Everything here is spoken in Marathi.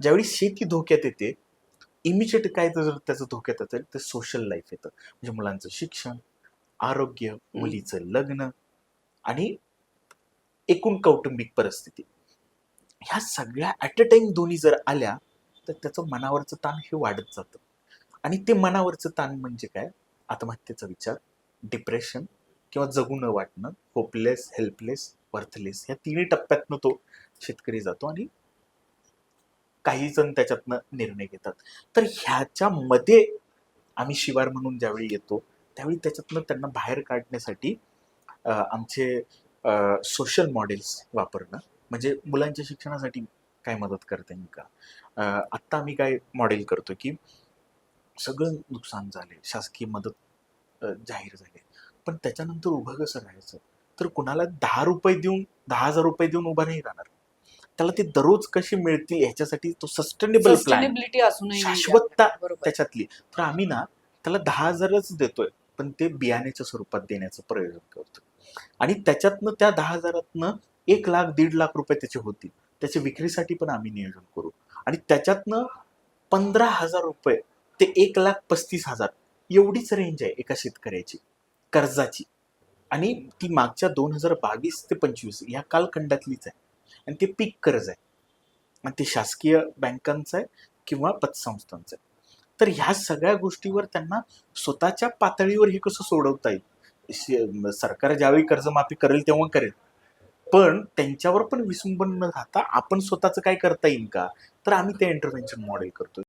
ज्यावेळी शेती धोक्यात येते इमिजिएट काय जर त्याचं धोक्यात असेल तर सोशल लाईफ येतं. म्हणजे मुलांचं शिक्षण आरोग्य मुलीचं लग्न आणि एकूण कौटुंबिक परिस्थिती. ह्या सगळ्या ॲट अ टाइम दोन्ही जर आल्या तर त्याचं मनावरचं ताण हे वाढत जातं. आणि ते मनावरचं ताण म्हणजे काय? आत्महत्येचा विचार डिप्रेशन किंवा जगू न वाटणं होपलेस हेल्पलेस वर्थलेस ह्या तिन्ही टप्प्यातनं तो शेतकरी जातो आणि काही जण त्याच्यातनं निर्णय घेतात. तर ह्याच्यामध्ये आम्ही शिवार म्हणून ज्यावेळी येतो त्यावेळी त्याच्यातनं त्यांना बाहेर काढण्यासाठी आमचे सोशल मॉडेल्स वापरणं. म्हणजे मुलांच्या शिक्षणासाठी काय मदत करते का? आत्ता आम्ही काय मॉडेल करतो की सगळं नुकसान झाले शासकीय मदत जाहीर झाली पण त्याच्यानंतर उभं कसं राहायचं? तर कुणाला दहा रुपये देऊन दहा हजार रुपये देऊन उभा नाही राहणार. त्याला ते दररोज कसे मिळतील ह्याच्यासाठी तो सस्टेनेबल प्लॅन सस्टेनेबिलिटी असूनही नाही शाश्वतता त्याच्यातली. तर आम्ही ना त्याला दहा हजारच देतोय पण ते बियाण्याच्या स्वरूपात देण्याचं प्रयोजन करतो आणि त्याच्यातनं त्या दहा हजारातनं एक लाख दीड लाख रुपये त्याचे होतील. त्याच्या विक्रीसाठी पण आम्ही नियोजन करू. आणि त्याच्यातनं पंधरा हजार रुपये ते एक लाख पस्तीस हजार एवढीच रेंज आहे एका शेतकऱ्याची कर्जाची. आणि ती मागच्या दोन हजार बावीस ते पंचवीस या कालखंडातलीच आहे. आणि ते पीक कर्ज आहे. आणि ते शासकीय बँकांचं आहे किंवा पतसंस्थांचं आहे. तर ह्या सगळ्या गोष्टीवर त्यांना स्वतःच्या पातळीवर हे कसं सोडवता येईल? सरकार ज्यावेळी कर्जमाफी करेल तेव्हा करेल. पण त्यांच्यावर पण विसंबन न राहता आपण स्वतःचं काय करता येईल का? तर आम्ही ते इंटरव्हेन्शन मॉडेल करतो